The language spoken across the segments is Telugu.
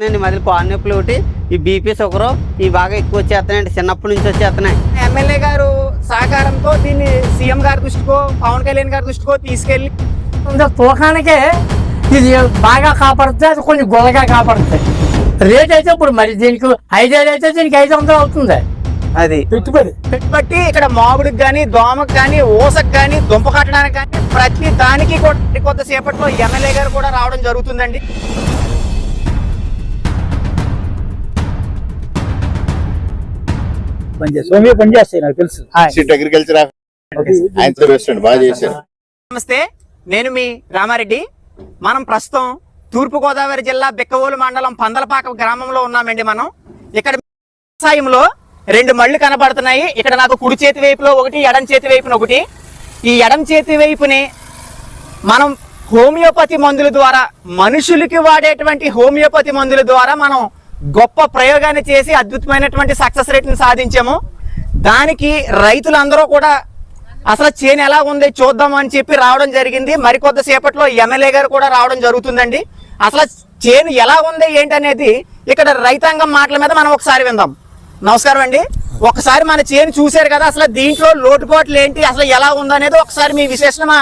నేను మధ్యలో కాలు నొప్పులు ఒకటి ఈ బీపీ షుగర్ ఈ బాగా ఎక్కువ వచ్చేస్తున్నాయండి చిన్నప్పటి నుంచి వచ్చేస్తున్నాయి. ఎమ్మెల్యే గారు సహకారంతో దీన్ని సీఎం గారి దృష్టికో పవన్ కళ్యాణ్ గారి దృష్టికో తీసుకెళ్ళి ఇంకా తూకానికే ఇది బాగా కాపాడుతుంది అది కొంచెం గొల్లగా కాపాడుతుంది. రేట్ అయితే ఇప్పుడు మరి దీనికి ఐదేళ్ళు అయితే దీనికి ఐదు వందలు అవుతుంది. అది. పెట్టుబడి. బట్టి ఇక్కడ మామిడికి కానీ దోమకు కానీ ఊసకు కానీ దుంప కట్టడానికి కానీ ప్రతి దానికి కూడా కొద్దిసేపట్లో ఎమ్మెల్యే గారు కూడా రావడం జరుగుతుందండి. పనిచేస్తాయి. సోమియో పనిచేస్తాయి నాకు తెలుసు. సీట్ అగ్రికల్చర్ ఆయనతో వేస్తాడు బాగా చేశారు. నమస్తే నేను మీ రామారెడ్డి. మనం ప్రస్తుతం తూర్పు గోదావరి జిల్లా బెక్కవోలు మండలం పందలపాక గ్రామంలో ఉన్నామండి మనం. ఇక్కడ వ్యవసాయంలో రెండు మళ్ళు కనబడుతున్నాయి. ఇక్కడ నాకు కుడి చేతి వైపులో ఒకటి ఎడం చేతి వైపున ఒకటి. ఈ ఎడం చేతి వైపుని మనం హోమియోపతి మందుల ద్వారా మనుషులకి వాడేటువంటి హోమియోపతి మందుల ద్వారా మనం గొప్ప ప్రయోగాన్ని చేసి అద్భుతమైనటువంటి సక్సెస్ రేట్ని సాధించాము. దానికి రైతులందరూ కూడా అసలు చేను ఎలా ఉంది చూద్దాం అని చెప్పి రావడం జరిగింది. మరికొద్దిసేపట్లో ఎమ్మెల్యే గారు కూడా రావడం జరుగుతుందండి. అసలు చేను ఎలా ఉంది ఏంటనేది ఇక్కడ రైతాంగం మాటల మీద మనం ఒకసారి విందాం. నమస్కారం అండి. ఒకసారి మన చేను చూశారు కదా అసలు దీంట్లో లోటుపాట్లు ఏంటి అసలు ఎలా ఉందనేది ఒకసారి మీ విశేషణ మా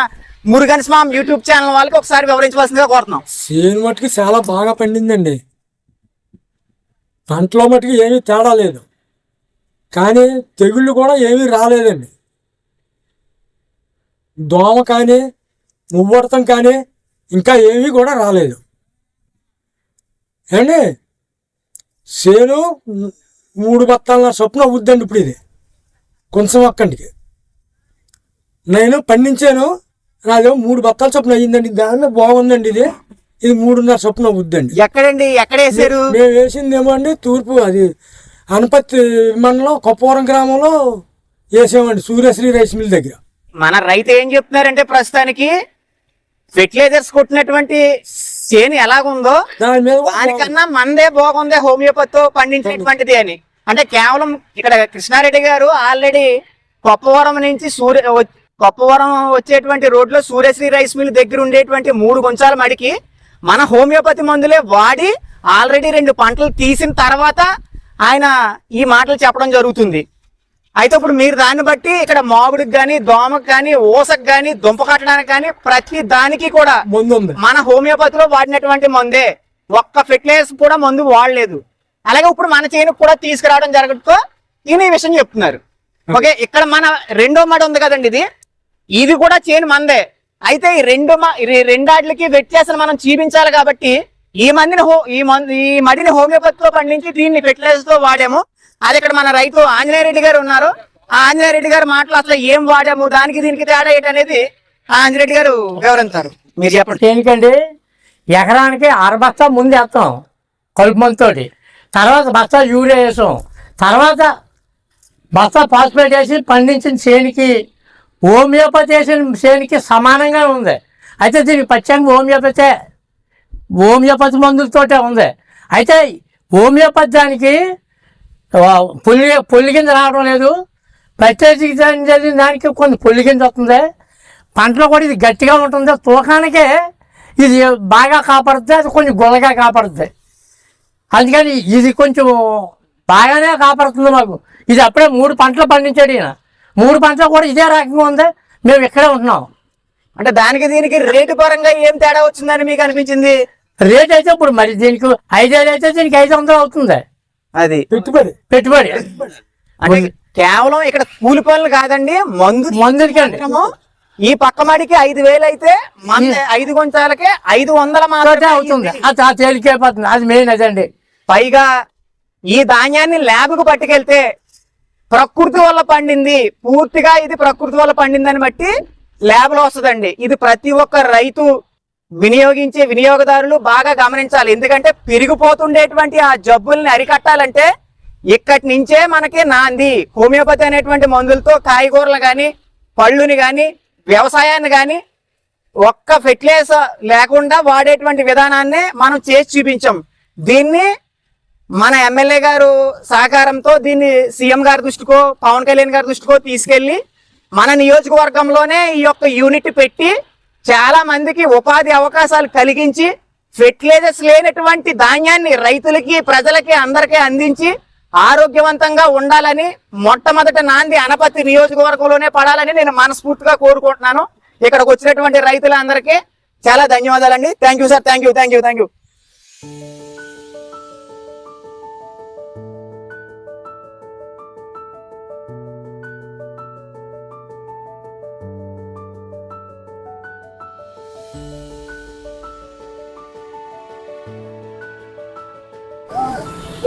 మురుగన్స్ యూట్యూబ్ ఛానల్ వాళ్ళకి ఒకసారి వివరించవలసిందిగా కోరుతున్నాం. చేను మట్టుకు చాలా బాగా పండిందండి. పంటలో మట్టుకు ఏమీ తేడా లేదు. కానీ తెగుళ్ళు కూడా ఏమీ రాలేదండి. దోమ కానీ మువ్వడతం కానీ ఇంకా ఏమీ కూడా రాలేదు. ఏండి చేను మూడు బత్తాల చొప్పున అవుద్దండి ఇప్పుడు ఇది. కొంచెం ఒక్కంటికి నేను పండించాను. నాదేమో మూడు బత్తాల చొప్పున అయ్యిందండి. దాన్ని బాగుందండి ఇది. ఇది మూడున్నర చొప్పున అవుద్దండి ఎక్కడండి? ఎక్కడ వేసారు మేము వేసిందేమో అండి తూర్పు అది అనపత్తి మండలం కొప్పవరం గ్రామంలో వేసామండి సూర్యశ్రీ రైస్ మిల్ దగ్గర. మన రైతు ఏం చెప్తున్నారంటే ప్రస్తుతానికి ఫెర్టిలైజర్స్ కొట్టినటువంటి చేను ఎలాగుందో దాని మీద దానికన్నా మందే బాగుంది హోమియోపతితో పండించినటువంటిది అని. అంటే కేవలం ఇక్కడ కృష్ణారెడ్డి గారు ఆల్రెడీ కొప్పవరం నుంచి సూర్య కొప్పవరం వచ్చేటువంటి రోడ్లో సూర్యశ్రీ రైస్ మిల్ దగ్గర ఉండేటువంటి మూడు గుంచాల మడికి మన హోమియోపతి మందులే వాడి ఆల్రెడీ రెండు పంటలు తీసిన తర్వాత ఆయన ఈ మాటలు చెప్పడం జరుగుతుంది. అయితే ఇప్పుడు మీరు దాన్ని బట్టి ఇక్కడ మామిడికి కానీ దోమకు కానీ ఊసకు కానీ దుంప కట్టడానికి కానీ ప్రతి దానికి కూడా ముందు ఉంది మన హోమియోపతిలో వాడినటువంటి మందే. ఒక్క ఫిట్నెస్ కూడా మందు వాడలేదు. అలాగే ఇప్పుడు మన చేనుకు కూడా తీసుకురావడం జరగడంతో ఈయన ఈ విషయం చెప్తున్నారు. ఓకే ఇక్కడ మన రెండో మడి ఉంది కదండి ఇది. ఇది కూడా చేను మందే. అయితే ఈ రెండు రెండాట్లకి వ్యత్యాసం మనం చూపించాలి కాబట్టి ఈ మందిని హో ఈ మంది ఈ మడిని హోమియోపతిలో పండించి దీన్ని ఫెర్టిలైజర్తో వాడాము. అది ఇక్కడ మన రైతు ఆంజనేయ రెడ్డి గారు ఉన్నారు. ఆ ఆంజనేయ రెడ్డి గారి మాటలు అసలు ఏం వాడాము దానికి దీనికి తేడా ఏంటనేది ఆంజనేయ రెడ్డి గారు వివరించారు. మీరు చెప్పండి. దేనికండి ఎకరానికి అర బస్తా ముందు వేస్తాం కలుపు మందుతోటి. తర్వాత బస్తా యూరియా వేసాం తర్వాత బస్తా పాస్పేట్ వేసి పండించిన చేనికి హోమియోపతి వేసిన సమానంగా ఉంది. అయితే దీనికి పచ్చంగా హోమియోపతే హోమియోపతి మందులతోటే ఉంది. అయితే హోమియోపతి దానికి పుల్లి పుల్లి కింద రావడం లేదు. ప్రత్యేకించిన దానికి కొన్ని పుల్లి కింద వస్తుంది. పంటలో కూడా ఇది గట్టిగా ఉంటుంది. తూకానికే ఇది బాగా కాపాడుతుంది. అది కొంచెం గుల్లగా కాపాడుతుంది. అందుకని ఇది కొంచెం బాగానే కాపాడుతుంది మాకు. ఇది అప్పుడే మూడు పంటలు పండించాడు ఈయన. మూడు పంటలు కూడా ఇదే రకంగా ఉంది. మేము ఇక్కడే ఉంటున్నాం. అంటే దానికి దీనికి రేటు పరంగా ఏం తేడా వచ్చిందని మీకు అనిపించింది? రేట్ అయితే ఇప్పుడు మరి దీనికి ఐదేళ్ళు అయితే దీనికి ఐదు వందలు అవుతుంది. అది. పెట్టుబడి. పెట్టుబడి. అంటే కేవలం ఇక్కడ కూలి పనులు కాదండి మందు మందులకండి ఈ పక్క మడికి ఐదు వేలు అయితే మన ఐదు కొంచాలకే ఐదు వందల మాత్రమే అవుతుంది. అది తేలికైపోతుంది అది మెయిన్ అదండి. పైగా ఈ ధాన్యాన్ని ల్యాబ్కు పట్టుకెళ్తే ప్రకృతి వల్ల పండింది. పూర్తిగా ఇది ప్రకృతి వల్ల పండిందని బట్టి ల్యాబ్ వస్తుందండి. ఇది ప్రతి ఒక్క రైతు వినియోగించే వినియోగదారులు బాగా గమనించాలి. ఎందుకంటే పెరిగిపోతుండేటువంటి ఆ జబ్బుల్ని అరికట్టాలంటే ఇక్కడి నుంచే మనకి నాంది. హోమియోపతి అనేటువంటి మందులతో కాయగూరలు కానీ పళ్ళుని కానీ వ్యవసాయాన్ని కానీ ఒక్క ఫెర్టిలైజర్ లేకుండా వాడేటువంటి విధానాన్ని మనం చేసి చూపించాం. దీన్ని మన ఎమ్మెల్యే గారు సహకారంతో దీన్ని సీఎం గారి దృష్టికో పవన్ కళ్యాణ్ గారి దృష్టికో తీసుకెళ్ళి మన నియోజకవర్గంలోనే ఈ యొక్క యూనిట్ పెట్టి చాలా మందికి ఉపాధి అవకాశాలు కలిగించి ఫెర్టిలైజర్స్ లేనటువంటి ధాన్యాన్ని రైతులకి ప్రజలకి అందరికీ అందించి ఆరోగ్యవంతంగా ఉండాలని మొట్టమొదట నాంది అనపత్తి నియోజకవర్గంలోనే పడాలని నేను మనస్ఫూర్తిగా కోరుకుంటున్నాను. ఇక్కడికి వచ్చినటువంటి రైతులందరికీ చాలా ధన్యవాదాలండి. Thank you sir thank you thank you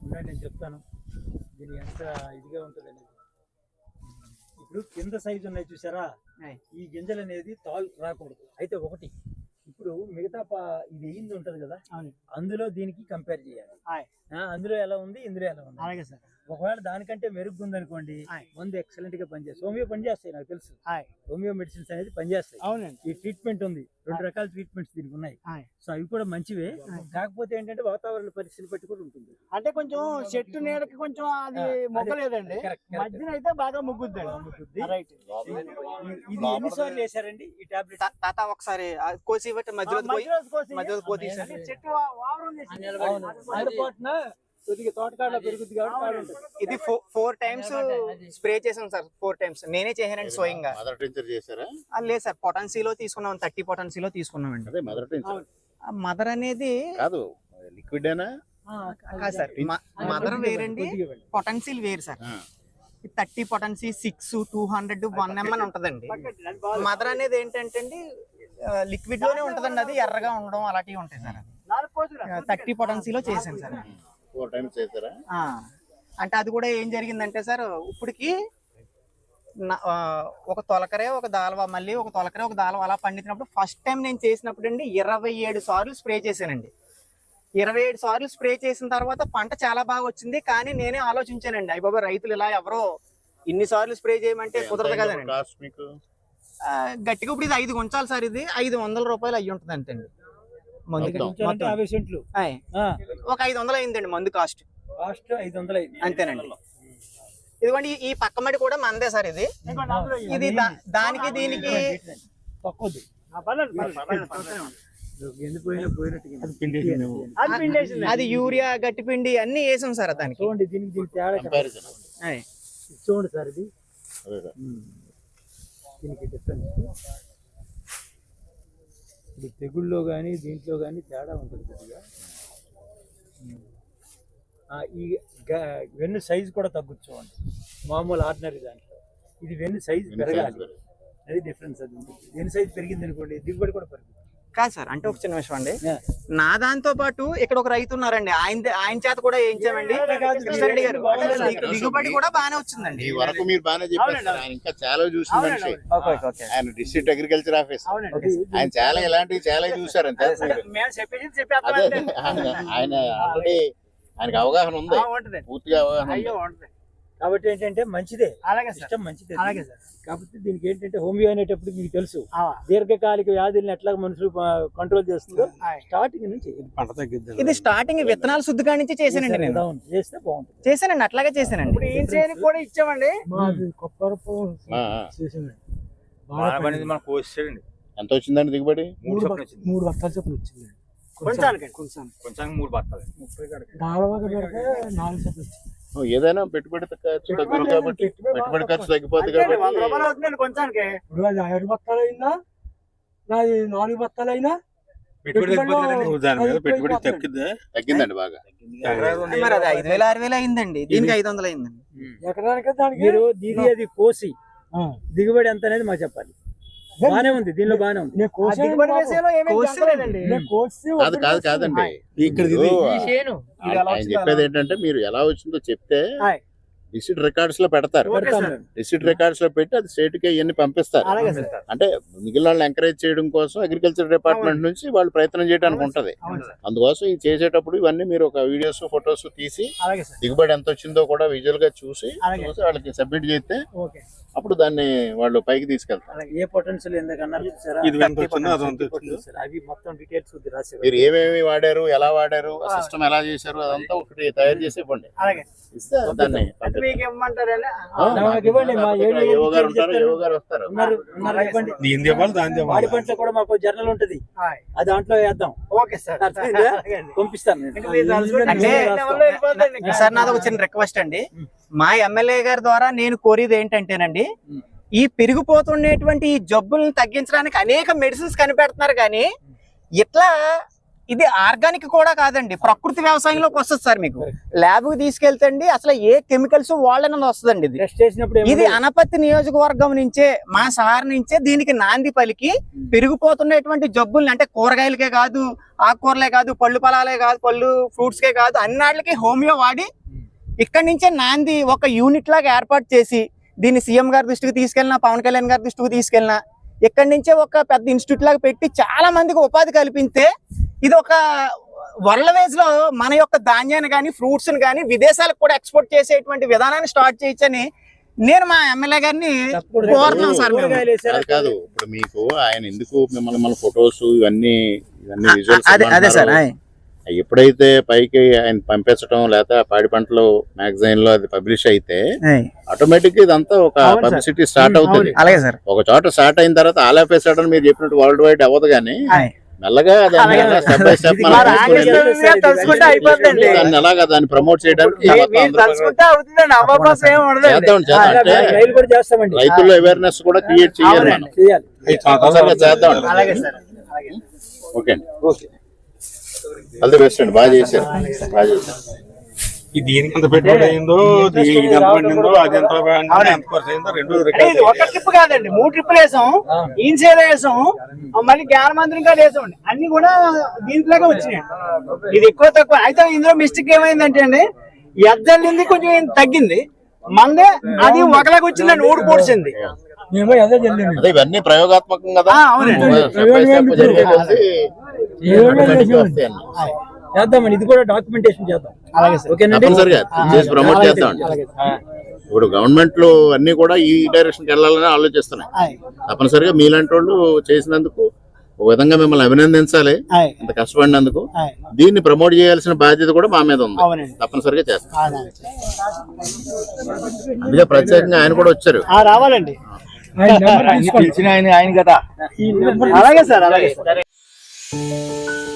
నేను చెప్తాను. దీని ఎంత ఇదిగా ఉంటుంది అనేది ఇప్పుడు కింద సైజు ఉన్నాయి చూసారా. ఈ గింజలు అనేది తాలు రాకూడదు. అయితే ఒకటి ఇప్పుడు మిగతా ఇది వేయింది ఉంటది కదా? అందులో దీనికి కంపేర్ చేయాలి. అందులో ఎలా ఉంది? ఇందులో ఎలా ఉంది? అలాగే సార్. ఒకవేళ దానికంటే మెరుగ్గా ఉందనుకోండి. మందు ఎక్సలెంట్గా పనిచేస్తాయి హోమియో పనిచేస్తాయి నాకు తెలుసు. హోమియో మెడిసిన్స్ అనేది పనిచేస్తాయి. అవునండి. ఈ ట్రీట్మెంట్ ఉంది. రెండు రకాల ట్రీట్మెంట్స్ దీనికి ఉన్నాయి. సో అవి కూడా మంచివే. కాకపోతే ఏంటంటే వాతావరణ పరిస్థితిని బట్టి కూడా ఉంటుంది. అంటే కొంచెం చెట్టు నీడకి కొంచెం అది మొగ్గలేదండి. మధ్యన అయితే బాగా ముగ్గుద్దండి. ముగ్గుద్ది. రైట్ ఇది ఎన్నిసార్లు వేసారండి ఈ టాబ్లెట్ తాత ఒకసారి కోసి మధ్యలో మధ్యలో కోసి చెట్టు వావరం కొద్దిగా తోటకాడలో పెరుగుద్ది కాబట్టి. ఇది ఫోర్ టైమ్స్ స్ప్రే చేసాం సార్ ఫోర్ టైమ్స్. నేనే చేశానండి స్వయంగా. లేదు సార్ పొటెన్సీలో తీసుకున్నాం థర్టీ పొటెన్సీలో తీసుకున్నామండి. అదే మదర్ అనేది కాదు లిక్విడ్ ఏనా? కాదు సార్ మదర్ వేరండి. పొటెన్సీల్ వేరు. Sir. Thirty potency six two hundred one M అని ఉంటదండి. మదర్ అనేది ఏంటంటే అండి లిక్విడ్లోనే ఉంటదండి అది ఎర్రగా ఉండడం అలాంటివి ఉంటాయి సార్. థర్టీ పొటెన్సీలో చేశాను సార్. అంటే అది కూడా ఏం జరిగిందంటే సార్ ఇప్పటికి ఒక తొలకరే ఒక దాల్వ మళ్ళీ ఒక తొలకరే ఒక దాల్వ అలా పండించినప్పుడు ఫస్ట్ టైం నేను చేసినప్పుడు అండి ఇరవై ఏడు సార్లు స్ప్రే చేశానండి. ఇరవై ఏడు సార్లు స్ప్రే చేసిన తర్వాత పంట చాలా బాగా వచ్చింది కానీ నేనే ఆలోచించానండి అయ్య బాబా రైతులు ఇలా ఎవరో ఇన్ని సార్లు స్ప్రే చేయమంటే కుదరదు కదండి. గట్టిగా ఇప్పుడు ఇది ఐదు ఉంచాలి సార్ ఇది ఐదు వందల రూపాయలు అయ్యి ఉంటుంది అంతండి మందుకి ఒక ఐదు వందలు అయిందండి మందు కాస్ట్. కాస్ట్ ఐదు వందలు అయింది. అంతేనండి. ఇదిగోండి ఈ- పక్క మడి కూడా మందే సార్ ఇది. ఇది దానికి దీనికి తక్కువది. అది యూరియా గట్టిపిండి అన్ని వేసాం సార్ దానికి. చూడండి దీనికి దీనికి తేడా చూడండి సార్ ఇది. అదే సార్. దీనికి డిఫరెన్స్ ఇది తెగుళ్ళలో కానీ దీంట్లో కానీ తేడా ఉంటుంది కొద్దిగా. ఈ వెన్ను సైజు కూడా తగ్గుచ్చు చూడండి మామూలు ఆర్డినరీ దాంట్లో ఇది వెన్ను సైజు పెరగాలి. అది డిఫరెన్స్ అది. వెన్ను సైజు పెరిగింది అనుకోండి దిగుబడి కూడా పెరుగుతుంది కాదు సార్ అంటే ఒక చిన్న విషయం అండి. నా దాంతో పాటు ఇక్కడ ఒక రైతు ఉన్నారండి. ఆయన ఆయన చేత కూడా వేయించామండి. కృష్ణారెడ్డి గారు. దిగుబడి కూడా బాగానే వచ్చిందండి. ఈ వరకు మీరు బాగానే చెప్పారు. ఆయన ఇంకా చాలా చూసిన మనిషి. Okay okay okay. ఆయన డిస్ట్రిక్ట్ అగ్రికల్చర్ అవునండి. ఆయన చాలా ఇలాంటివి చాలా చూసారు. అంతే ఆయన ఆల్రెడీ ఆయనకు అవగాహన ఉంది. పూర్తిగా అవగాహన ఉంది. అయ్యో ఉంటది కాబట్టి ఏంటంటే మంచిదే. అలాగే సార్. సిస్టమ్ మంచిదే. అలాగే సార్. కాబట్టి దీనికి ఏంటంటే హోమియో అనేటప్పుడు మీకు తెలుసు. ఆ, దీర్ఘకాలిక వ్యాధులను ఎట్లా మనుషులు కంట్రోల్ చేస్తుందో. స్టార్టింగ్ నుంచి పంట తగ్గిద్ది ఇది స్టార్టింగ్ విత్తనాలు శుద్ధి నుంచి చేశానండి నేను. చేస్తే బాగుంటుంది. చేశానండి అట్లాగే చేశానండి. ఇప్పుడు ఏం చేయని కూడా ఇచ్చామండి. చేసింది మనం కోసేయండి ఎంత వచ్చిందండి దిగుబడి? మూడు చొప్పున వచ్చింది మూడు బత్తాలు చొప్పున వచ్చింది. కొంచానికి కొంచెం కొంచెం మూడు బత్తాలు. పెడితే నాలుగు చొప్పున వచ్చింది. ఏదైనా పెట్టుబడి ఖర్చు కాబట్టి పెట్టుబడి ఖర్చు తగ్గిపోతుంది కాబట్టి రూపాయలు అవుతుందండి కొంచానికి. ఇప్పుడు అది ఐదు బత్తాలు నాది నాలుగు బత్తాలు అయినా పెట్టుబడి దాని మీద. పెట్టుబడి తగ్గిద్దా? తగ్గిందండి బాగా. మరి అది ఐదు వేలు ఆరు వేలు అయిందండి. దీనికి ఐదు వందలు అయిందండి. ఎకరానికి దానికి మీరు దీని అది కోసి దిగుబడి ఎంత అనేది మాకు చెప్పాలి. బానే ఉంది దీనిలో బానే ఉంది. కాదు కాదు కాదండి. ఇక్కడ ఆయన చెప్పేది ఏంటంటే మీరు ఎలా వచ్చిందో చెప్తే. రిసిట్ రికార్డ్స్లో పెడతారు. రిసిట్ రికార్డ్స్లో పెట్టి అది స్టేట్కి ఇవన్నీ పంపిస్తారు. అలాగే సార్. అంటే మిగిలిన వాళ్ళని ఎంకరేజ్ చేయడం కోసం అగ్రికల్చర్ డిపార్ట్మెంట్ నుంచి వాళ్ళు ప్రయత్నం చేయడానికి ఉంటది. అందుకోసం ఇది చేసేటప్పుడు ఇవన్నీ మీరు ఒక వీడియోస్ ఫొటోస్ తీసి దిగుబడి ఎంత వచ్చిందో కూడా విజువల్గా చూసి. చూసి వాళ్ళకి సబ్మిట్ చేస్తే ఓకే. అప్పుడు దాన్ని వాళ్ళు పైకి తీసుకెళ్తారు. ఏ పొటెన్షియల్ ఎందుకన్నారు? చూసారా? ఇది ఎంత వచ్చిందో అది అంత 30% చూసారా? అవి మొత్తం డీటెయిల్స్ కొద్ది రాసి మీరు ఏమేమి వాడారు ఎలా వాడారు సిస్టమ్ ఎలా చేశారు అదంతా ఒకటి తయారు చేసి ఇవ్వండి. దాన్ని ఏవో గారు ఉంటారు ఏవో గారు వస్తారు. వాడి పంటలో కూడా మాకు జర్నల్ ఉంటది. దాంట్లో వేద్దాం. Okay sir. పంపిస్తాను. సార్ నాది ఒక చిన్న రిక్వెస్ట్ అండి. మా ఎమ్మెల్యే గారి ద్వారా నేను కోరేది ఏంటంటేనండి ఈ పెరిగిపోతున్నటువంటి ఈ జబ్బులను తగ్గించడానికి అనేక మెడిసిన్స్ కనిపెడుతున్నారు కానీ ఇట్లా ఇది ఆర్గానిక్ కూడా కాదండి. ప్రకృతి వ్యవసాయంలోకి వస్తుంది సార్ మీకు. ల్యాబ్కి తీసుకెళ్తండి అసలు ఏ కెమికల్స్ వాళ్ళని వస్తుందండి ఇది. ఇది అనపత్తి నియోజకవర్గం నుంచే మా సార్ నుంచే దీనికి నాంది పలికి పెరిగిపోతున్నటువంటి జబ్బుల్ని అంటే కూరగాయలకే కాదు ఆకుకూరలే కాదు పళ్ళు ఫలాలే కాదు పళ్ళు ఫ్రూట్స్ కే కాదు అన్నిటికి హోమియో వాడి ఇక్కడి నుంచే నాంది ఒక యూనిట్ లాగా ఏర్పాటు చేసి దీన్ని సీఎం గారి దృష్టికి తీసుకెళ్ళినా పవన్ కళ్యాణ్ గారి దృష్టికి తీసుకెళ్ళినా ఇక్కడి నుంచే ఒక పెద్ద ఇన్స్టిట్యూట్ లాగా పెట్టి చాలా మందికి ఉపాధి కల్పిస్తే ఇది ఒక వరల్డ్ వేజ్లో మన యొక్క ధాన్యాన్ని కానీ ఫ్రూట్స్ కానీ విదేశాలకు కూడా ఎక్స్పోర్ట్ చేసేటువంటి విధానాన్ని స్టార్ట్ చేయొచ్చని నేను మా ఎమ్మెల్యే గారిని తప్పకుండా. కోరుతున్నాం సార్? కాదు ఇప్పుడు మీకు ఆయన ఎందుకు మిమ్మల్ని మన ఫొటోస్ ఇవన్నీ అదే అదే సార్? ఎప్పుడైతే పైకి ఆయన పంపించడం లేకపోతే పాడి పంటలు మ్యాగజైన్లో అది పబ్లిష్ అయితే ఆటోమేటిక్ ఇదంతా ఒక. పబ్లిసిటీ స్టార్ట్ అవుతుంది. అలాగే సార్. ఒక చోట స్టార్ట్ అయిన తర్వాత ఆల్ ఆఫ్ సడన్ మీరు చెప్పినట్టు వరల్డ్ వైడ్ అవ్వదు కానీ. మెల్లగా అయిపోతుందండి. దాన్ని ఎలాగా దాన్ని ప్రమోట్ చేయడానికి రైతుల్లో అవేర్నెస్ కూడా క్రియేట్ చేయాలి మనం. చేద్దాం. అలాగే సార్. అలాగే. ఓకే అండి. ఆల్ ది బెస్ట్ అండి బాగా చేశారు బాగా చేశారు దీనికి ఎంత పెట్టుబడి అయిందో ఎంత పండిందో అది ఎంత పండిందో, ఎంత ఖర్చు అయిందో రెండు అంటే రికార్డ్ ఇది ఒక ట్రిప్ కాదండి. మూడు ట్రిప్పులు వేసాం. ఈన్సేల్ వేసాం. మళ్ళీ జ్ఞాన మందిరం కాదు వేసాం అన్ని కూడా దీంట్లోనే వచ్చినాయి. ఇది ఎక్కువ తక్కువ. అయితే ఇందులో మిస్టేక్ ఏమైందంటే అండి ఎద్దలింది కొంచెం తగ్గింది. మందే అది ఒకలాగా వచ్చిందండి ఊడి పొడిచింది. ఇవన్నీ ప్రయోగాత్మకం కదా. అవునండి. చేద్దామండి ఇది కూడా డాక్యుమెంటేషన్ చేద్దాం. ఓకేనండి? చేసి ప్రమోట్ చేద్దాం. ఇప్పుడు గవర్నమెంట్లో అన్ని కూడా ఈ డైరెక్షన్కి వెళ్ళాలని ఆలోచిస్తున్నాయి. తప్పనిసరిగా మీలాంటి వాళ్ళు చేసినందుకు ఒక విధంగా మిమ్మల్ని అభినందించాలి. ఇంత కష్టపడినందుకు. దీన్ని ప్రమోట్ చేయాల్సిన బాధ్యత కూడా మా మీద ఉంది. తప్పనిసరిగా చేస్తాం. అదే. అందుకే ప్రత్యేకంగా ఆయన కూడా వచ్చారు. ఆ, రావాలండి. ఆయన కదా. అలాగే సార్ అలాగే Música